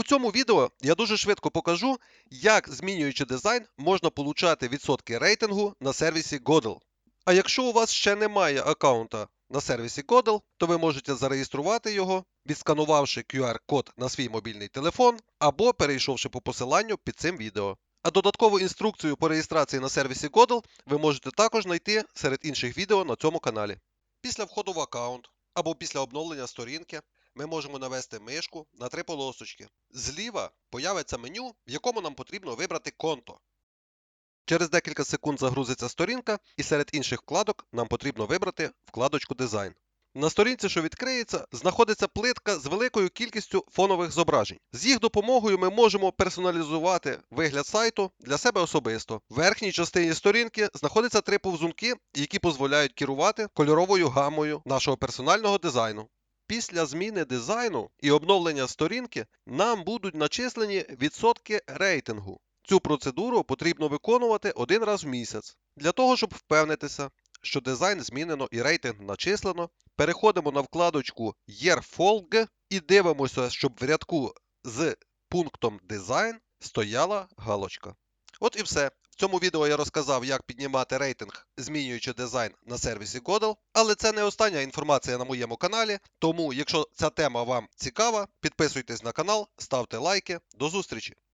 У цьому відео я дуже швидко покажу, як змінюючи дизайн можна получати відсотки рейтингу на сервісі Godel. А якщо у вас ще немає аккаунта на сервісі Godel, то ви можете зареєструвати його, відсканувавши QR-код на свій мобільний телефон або перейшовши по посиланню під цим відео. А додаткову інструкцію по реєстрації на сервісі Godel ви можете також знайти серед інших відео на цьому каналі. Після входу в аккаунт або після обновлення сторінки ми можемо навести мишку на три полосочки. Зліва появиться меню, в якому нам потрібно вибрати конто. Через декілька секунд загрузиться сторінка, і серед інших вкладок нам потрібно вибрати вкладочку Дизайн. На сторінці, що відкриється, знаходиться плитка з великою кількістю фонових зображень. З їх допомогою ми можемо персоналізувати вигляд сайту для себе особисто. В верхній частині сторінки знаходяться три повзунки, які дозволяють керувати кольоровою гамою нашого персонального дизайну. Після зміни дизайну і обновлення сторінки нам будуть начислені відсотки рейтингу. Цю процедуру потрібно виконувати один раз в місяць. Для того, щоб впевнитися, що дизайн змінено і рейтинг начислено, переходимо на вкладочку Yearfolg і дивимося, щоб в рядку з пунктом Дизайн стояла галочка. От і все. Цьому відео я розказав, як піднімати рейтинг, змінюючи дизайн на сервісі Godel. Але це не остання інформація на моєму каналі. Тому, якщо ця тема вам цікава, підписуйтесь на канал, ставте лайки. До зустрічі!